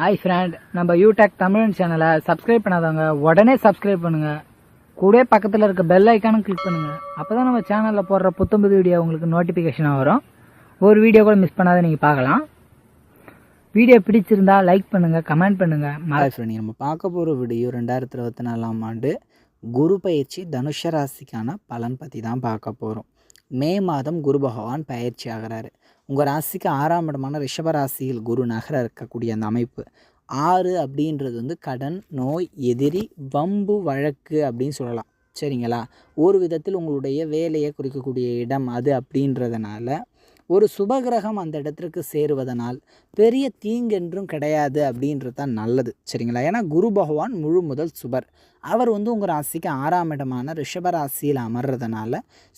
Hi friend நம்ம யூடெக் தமிழ் சேனலை subscribe பண்ணாதவங்க உடனே சப்ஸ்கிரைப் பண்ணுங்க. கூட பக்கத்தில் இருக்க பெல் ஐக்கானும் கிளிக் பண்ணுங்க. அப்பதான் நம்ம சேனலில் போடுற புத்தம்புது வீடியோ உங்களுக்கு நோட்டிஃபிகேஷனாக வரும். ஒரு வீடியோ கூட மிஸ் பண்ணாத நீங்கள் பார்க்கலாம். வீடியோ பிடிச்சிருந்தா லைக் பண்ணுங்க கமெண்ட் பண்ணுங்க. ம- ஹாய் ஃப்ரெண்ட் நம்ம பார்க்க போகிற வீடியோ ரெண்டாயிரத்தி இருபத்தி நாலாம் ஆண்டு குரு பயிற்சி தனுஷ ராசிக்கான பலன் பற்றி தான் பார்க்க போகிறோம் மே மாதம் குரு பகவான் பயிற்சி ஆகிறாரு. உங்கள் ராசிக்கு ஆறாம் இடமான ரிஷப ராசியில் குரு நகர இருக்கக்கூடிய அந்த அமைப்பு. ஆறு அப்படின்றது வந்து கடன் நோய் எதிரி வம்பு வழக்கு அப்படின்னு சொல்லலாம். சரிங்களா? ஒரு விதத்தில் உங்களுடைய வேலையை குறிக்கக்கூடிய இடம் அது அப்படின்றதுனால ஒரு சுபகிரகம் அந்த இடத்திற்கு சேருவதனால் பெரிய தீங்கென்றும் கிடையாது அப்படின்றது தான் நல்லது. சரிங்களா? ஏன்னா குரு பகவான் முழு முதல் சுபர். அவர் வந்து உங்கள் ராசிக்கு ஆறாம் இடமான ரிஷப ராசியில் அமர்றதுனால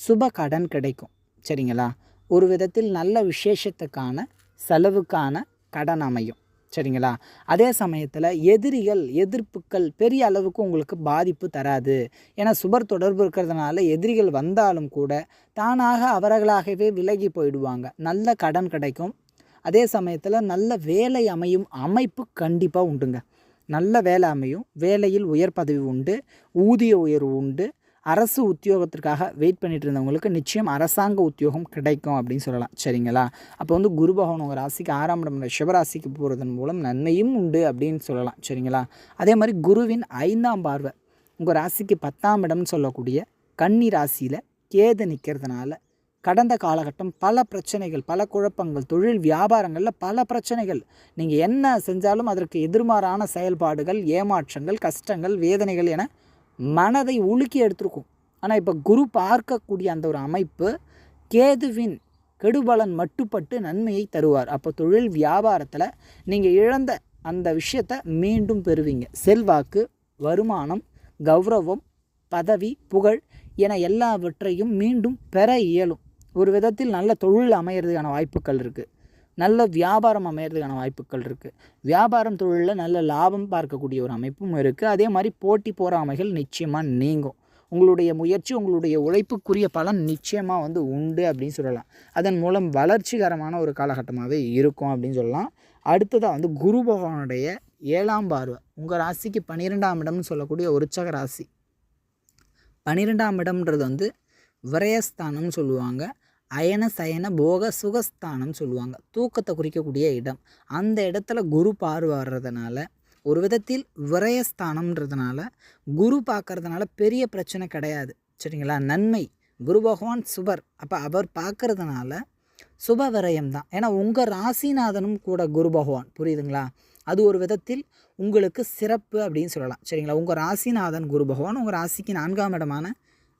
சுப கடன் கிடைக்கும். சரிங்களா? ஒரு விதத்தில் நல்ல விசேஷத்துக்கான செலவுக்கான கடன் அமையும். சரிங்களா? அதே சமயத்தில் எதிரிகள் எதிர்ப்புகள் பெரிய அளவுக்கு உங்களுக்கு பாதிப்பு தராது. ஏன்னா சுபர் தொடர்பு இருக்கிறதுனால எதிரிகள் வந்தாலும் கூட தானாக அவர்களாகவே விலகி போயிடுவாங்க. நல்ல கடன் கிடைக்கும். அதே சமயத்தில் நல்ல வேலை அமையும். அமைப்பு கண்டிப்பாக உண்டுங்க. நல்ல வேலை அமையும். வேலையில் உயர் பதவி உண்டு. ஊதிய உயர்வு உண்டு. அரசு உத்தியோகத்திற்காக வெயிட் பண்ணிட்டு இருந்தவங்களுக்கு நிச்சயம் அரசாங்க உத்தியோகம் கிடைக்கும் அப்படின்னு சொல்லலாம். சரிங்களா? அப்போ வந்து குரு பகவான் உங்கள் ராசிக்கு ஆறாம் இடம் சிவராசிக்கு போகிறதன் மூலம் நன்மையும் உண்டு அப்படின்னு சொல்லலாம். சரிங்களா? அதே மாதிரி குருவின் ஐந்தாம் பார்வை உங்கள் ராசிக்கு பத்தாம் இடம்னு சொல்லக்கூடிய கன்னி ராசியில் கேது நிற்கிறதுனால கடந்த காலகட்டம் பல பிரச்சனைகள் பல குழப்பங்கள் தொழில் வியாபாரங்களில் பல பிரச்சனைகள். நீங்கள் என்ன செஞ்சாலும் அதற்கு எதிர்மாறான செயல்பாடுகள் ஏமாற்றங்கள் கஷ்டங்கள் வேதனைகள் என மனதை உலுக்கி எடுத்திருக்கும். ஆனால் இப்போ குரு பார்க்கக்கூடிய அந்த ஒரு அமைப்பு கேதுவின் கெடுபலன் மட்டுப்பட்டு நன்மையை தருவார். அப்போ தொழில் வியாபாரத்தில் நீங்கள் இழந்த அந்த விஷயத்தை மீண்டும் பெறுவீங்க. செல்வாக்கு வருமானம் கௌரவம் பதவி புகழ் என எல்லாவற்றையும் மீண்டும் பெற இயலும். ஒரு விதத்தில் நல்ல தொழில் அமையிறதுக்கான வாய்ப்புகள் இருக்குது நல்ல வியாபாரம் அமையிறதுக்கான வாய்ப்புகள் இருக்குது வியாபாரம் தொழிலில் நல்ல லாபம் பார்க்கக்கூடிய ஒரு அமைப்பும் இருக்குது அதே மாதிரி போட்டி போராமைகள் நிச்சயமாக நீங்கும். உங்களுடைய முயற்சி உங்களுடைய உழைப்புக்குரிய பலன் நிச்சயமாக வந்து உண்டு அப்படின்னு சொல்லலாம். அதன் மூலம் வளர்ச்சிகரமான ஒரு காலகட்டமாகவே இருக்கும் அப்படின்னு சொல்லலாம். அடுத்ததாக வந்து குரு பகவானுடைய ஏழாம் பார்வை. உங்கள் ராசிக்கு பன்னிரெண்டாம் இடம்னு சொல்லக்கூடிய உற்சக ராசி. பன்னிரெண்டாம் இடம்ன்றது வந்து விரயஸ்தானம்னு சொல்லுவாங்க. அயன சயன போக சுகஸ்தானம் சொல்லுவாங்க. தூக்கத்தை குறிக்கக்கூடிய இடம். அந்த இடத்துல குரு பார்வை வர்றதுனால ஒரு விதத்தில் விரயஸ்தானம்ன்றதுனால குரு பார்க்கறதுனால பெரிய பிரச்சனை கிடையாது. சரிங்களா? நன்மை. குரு பகவான் சுபர். அப்போ அவர் பார்க்கறதுனால சுப விரயம் தான். ஏன்னா உங்கள் ராசிநாதனும் கூட குரு பகவான். புரியுதுங்களா? அது ஒரு விதத்தில் உங்களுக்கு சிறப்பு அப்படின்னு சொல்லலாம். சரிங்களா? உங்கள் ராசிநாதன் குரு பகவான் உங்கள் ராசிக்கு நான்காம் இடமான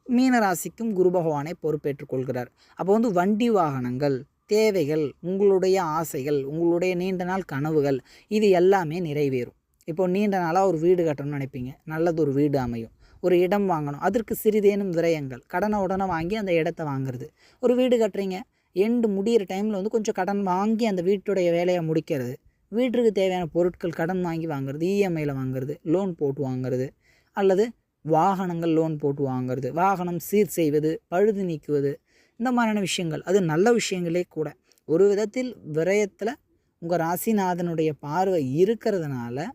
மீனராசிக்கும் குரு பகவானை பொறுப்பேற்றுக் கொள்கிறார். அப்போ வந்து வண்டி வாகனங்கள் தேவைகள் உங்களுடைய ஆசைகள் உங்களுடைய நீண்ட நாள் கனவுகள் இது எல்லாமே நிறைவேறும். இப்போ நீண்ட நாளாக ஒரு வீடு கட்டணும்னு நினைப்பீங்க. நல்லது ஒரு வீடு அமையும். ஒரு இடம் வாங்கணும். அதற்கு சிறிதேனும் விரயங்கள். கடனை உடனே வாங்கி அந்த இடத்த வாங்குறது. ஒரு வீடு கட்டுறீங்க. எண்டு முடியிற டைமில் வந்து கொஞ்சம் கடன் வாங்கி அந்த வீட்டுடைய வேலையை முடிக்கிறது. வீட்டுக்கு தேவையான பொருட்கள் கடன் வாங்கி வாங்குறது. இஎம்ஐயில் வாங்குறது. லோன் போட்டு வாங்குறது. அல்லது வாகனங்கள் லோன் போட்டு வாங்குறது வாகனம் சீர் செய்வது பழுது நீக்குவது இந்த மாதிரியான விஷயங்கள். அது நல்ல விஷயங்களே கூட. ஒரு விதத்தில் விரயத்தில் உங்கள் ராசிநாதனுடைய பார்வை இருக்கிறதுனால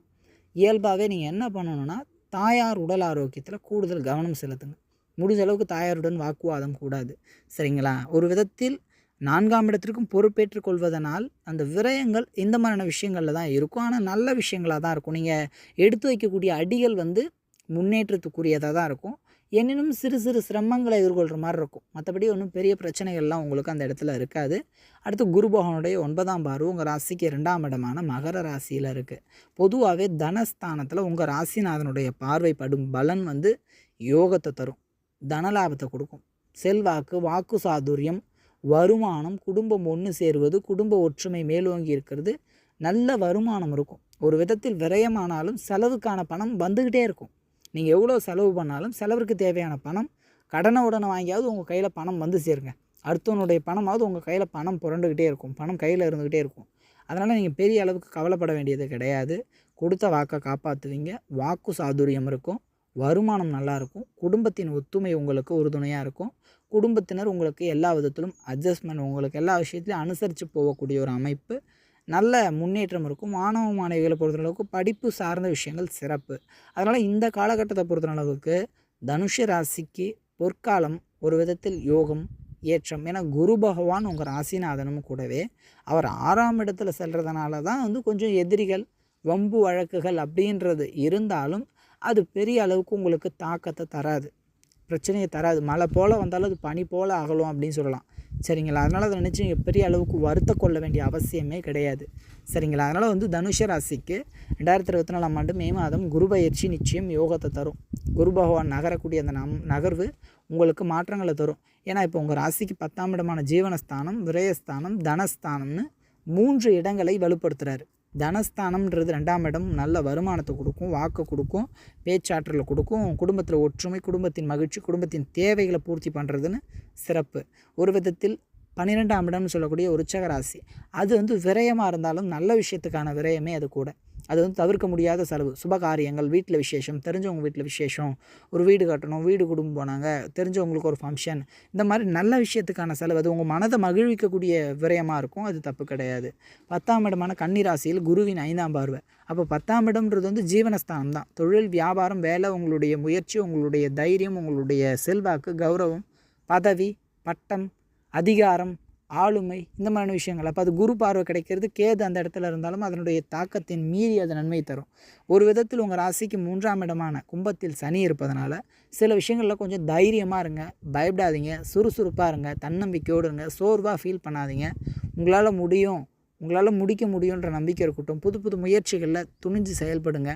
இயல்பாகவே நீங்கள் என்ன பண்ணணும்னா தாயார் உடல் ஆரோக்கியத்தில் கூடுதல் கவனம் செலுத்துங்க. முடிஞ்ச அளவுக்கு தாயாருடன் வாக்குவாதம் கூடாது. சரிங்களா? ஒரு விதத்தில் நான்காம் இடத்திற்கும் பொறுப்பேற்றுக் கொள்வதனால் அந்த விரயங்கள் இந்த மாதிரியான விஷயங்களில் தான் இருக்கும். ஆனால் நல்ல விஷயங்களாக தான் இருக்கும். நீங்கள் எடுத்து வைக்கக்கூடிய அடிகள் வந்து முன்னேற்றத்துக்குரியதாக தான் இருக்கும். எனினும் சிறு சிறு சிரமங்களை எதிர்கொள்கிற மாதிரி இருக்கும். மற்றபடி ஒன்றும் பெரிய பிரச்சனைகள்லாம் உங்களுக்கு அந்த இடத்துல இருக்காது. அடுத்து குருபகவனுடைய ஒன்பதாம் பார்வை உங்கள் ராசிக்கு ரெண்டாம் இடமான மகர ராசியில் இருக்குது பொதுவாகவே தனஸ்தானத்தில் உங்கள் ராசிநாதனுடைய பார்வை படும் பலன் வந்து யோகத்தை தரும். தனலாபத்தை கொடுக்கும். செல்வாக்கு வாக்கு சாதுரியம் வருமானம் குடும்பம் ஒன்று சேருவது குடும்ப ஒற்றுமை மேலோங்கி இருக்கிறது. நல்ல வருமானம் இருக்கும். ஒரு விதத்தில் விரயமானாலும் செலவுக்கான பணம் வந்துக்கிட்டே இருக்கும். நீங்கள் எவ்வளோ செலவு பண்ணாலும் செலவிற்கு தேவையான பணம் கடனை உடனே வாங்கியாவது உங்கள் கையில் பணம் வந்து சேருங்க. அடுத்தவனுடைய பணமாவது உங்கள் கையில் பணம் புரண்டுக்கிட்டே இருக்கும். பணம் கையில் இருந்துக்கிட்டே இருக்கும். அதனால் நீங்கள் பெரிய அளவுக்கு கவலைப்பட வேண்டியது கிடையாது. கொடுத்த வாக்கை காப்பாற்றுவீங்க வாக்கு சாதுரியம் இருக்கும். வருமானம் நல்லாயிருக்கும் குடும்பத்தின் ஒத்துமை உங்களுக்கு உறுதுணையாக இருக்கும். குடும்பத்தினர் உங்களுக்கு எல்லா விதத்திலும் அட்ஜஸ்ட்மெண்ட் உங்களுக்கு எல்லா விஷயத்துலையும் அனுசரித்து போகக்கூடிய ஒரு அமைப்பு. நல்ல முன்னேற்றம் இருக்கும். மாணவ மாணவிகளை பொறுத்தளவுக்கு படிப்பு சார்ந்த விஷயங்கள் சிறப்பு. அதனால் இந்த காலகட்டத்தை பொறுத்தளவுக்கு தனுஷ ராசிக்கு பொற்காலம் ஒரு விதத்தில் யோகம் ஏற்றம் ஏன்னா குரு பகவான் உங்கள் ராசிநாதனும் கூடவே அவர் ஆறாம் இடத்துல செல்கிறதுனால தான் வந்து கொஞ்சம் எதிரிகள் வம்பு வழக்குகள் அப்படின்றது இருந்தாலும் அது பெரிய அளவுக்கு உங்களுக்கு தாக்கத்தை தராது. பிரச்சனையை தராது. மழை போல் வந்தாலும் அது பனி போல் அகலும் அப்படின்னு சொல்லலாம். சரிங்களா? அதனால் அதை நினச்சி நீங்கள் பெரிய அளவுக்கு வருத்த கொள்ள வேண்டிய அவசியமே கிடையாது. சரிங்களா? அதனால் வந்து தனுஷ ராசிக்கு ரெண்டாயிரத்தி இருபத்தி நாலாம் ஆண்டு மே மாதம் குரு பயிற்சி நிச்சயம் யோகத்தை தரும். குரு பகவான் நகரக்கூடிய அந்த நம் நகர்வு உங்களுக்கு மாற்றங்களை தரும். ஏன்னா இப்போ உங்கள் ராசிக்கு பத்தாம் இடமான ஜீவனஸ்தானம் விரயஸ்தானம் தனஸ்தானம்னு மூன்று இடங்களை வலுப்படுத்துகிறாரு தனஸ்தானம்ன்றது ரெண்டாம் இடம் நல்ல வருமானத்தை கொடுக்கும் வாக்கு கொடுக்கும் பேச்சாற்றலை கொடுக்கும் குடும்பத்தில் ஒற்றுமை குடும்பத்தின் மகிழ்ச்சி குடும்பத்தின் தேவைகளை பூர்த்தி பண்ணுறதுன்னு சிறப்பு. ஒரு விதத்தில் பன்னிரெண்டாம் இடம்னு சொல்லக்கூடிய உற்சக ராசி அது வந்து விரயமாக இருந்தாலும் நல்ல விஷயத்துக்கான விரயமே அது கூட. அது வந்து தவிர்க்க முடியாத செலவு. சுபகாரியங்கள் வீட்டில் விசேஷம் தெரிஞ்சவங்க வீட்டில் விசேஷம் ஒரு வீடு கட்டணும் வீடு குடும்பம் போனாங்க தெரிஞ்சவங்களுக்கு ஒரு ஃபங்க்ஷன் இந்த மாதிரி நல்ல விஷயத்துக்கான செலவு அது உங்கள் மனதை மகிழ்விக்கக்கூடிய விரயமாக இருக்கும் அது தப்பு கிடையாது. பத்தாம் இடமான கன்னிராசியில் குருவின் ஐந்தாம் பார்வை. அப்போ பத்தாம் இடம்ன்றது வந்து ஜீவனஸ்தானம் தான். தொழில் வியாபாரம் வேலை உங்களுடைய முயற்சி உங்களுடைய தைரியம் உங்களுடைய செல்வாக்கு கௌரவம் பதவி பட்டம் அதிகாரம் ஆளுமை இந்த மாதிரியான விஷயங்கள். அப்போ அது குரு பார்வை கிடைக்கிறது கேது அந்த இடத்துல இருந்தாலும் அதனுடைய தாக்கத்தின் மீறி அது நன்மை தரும். ஒரு விதத்தில் உங்கள் ராசிக்கு மூன்றாம் இடமான கும்பத்தில் சனி இருப்பதனால சில விஷயங்களில் கொஞ்சம் தைரியமாக இருங்க பயப்படாதீங்க சுறுசுறுப்பாக இருங்க தன்னம்பிக்கையோடு இருங்க சோர்வாக ஃபீல் பண்ணாதீங்க. உங்களால் முடியும் உங்களால் முடிக்க முடியுன்ற நம்பிக்கை இருக்கட்டும் புது புது முயற்சிகளில் துணிஞ்சு செயல்படுங்க.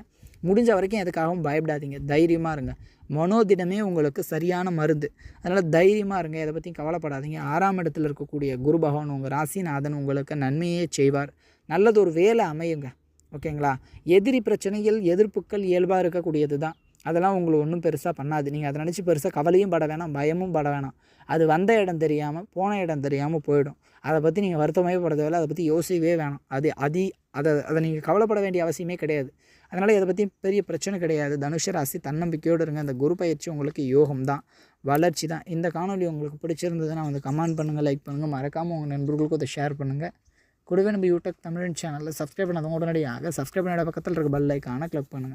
முடிஞ்ச வரைக்கும் எதுக்காகவும் பயப்படாதீங்க. தைரியமாக இருங்க. மனோதிடமே உங்களுக்கு சரியான மருந்து. அதனால் தைரியமாக இருங்க. இதை பற்றி கவலைப்படாதீங்க. ஆறாம் இடத்துல இருக்கக்கூடிய குரு பகவான் உங்கள் ராசிநாதன் உங்களுக்கு நன்மையே செய்வார். நல்லது ஒரு வேலை அமையுங்க. ஓகேங்களா? எதிரி பிரச்சனைகள் எதிர்ப்புகள் இயல்பாக இருக்கக்கூடியது தான். அதெல்லாம் உங்களை ஒன்றும் பெருசாக பண்ணாது. நீங்கள் அதை நினச்சி பெருசாக கவலையும் பட வேணாம் பயமும் பட வேணாம். அது வந்த இடம் தெரியாமல் போன இடம் தெரியாமல் போயிடும். அதை பற்றி நீங்கள் வருத்தமே பட அதை பற்றி யோசிக்கவே வேணாம். அது அதி அதை அதை நீங்கள் கவலைப்பட வேண்டிய அவசியமே கிடையாது. அதனால் இதை பற்றி பெரிய பிரச்சனை கிடையாது. தனுஷ ராசி தன்னம்பிக்கையோடு இருங்க. அந்த குரு பயிற்சி உங்களுக்கு யோகம் தான். வளர்ச்சி தான். இந்த காணொலி உங்களுக்கு பிடிச்சிருந்ததுன்னா வந்து கமெண்ட் பண்ணுங்கள் லைக் பண்ணுங்கள் மறக்காமல் உங்கள் நண்பர்களுக்கும் அதை ஷேர் பண்ணுங்கள் கூடவே நம்ம யூடியூப் தமிழ் சேனலில் சப்ஸ்கிரைப் பண்ணாதவங்க உடனடியாக சப்ஸ்கிரைப் பண்ணிட பக்கத்தில் இருக்க பெல் ஐக்கானை கிளிக் பண்ணுங்கள்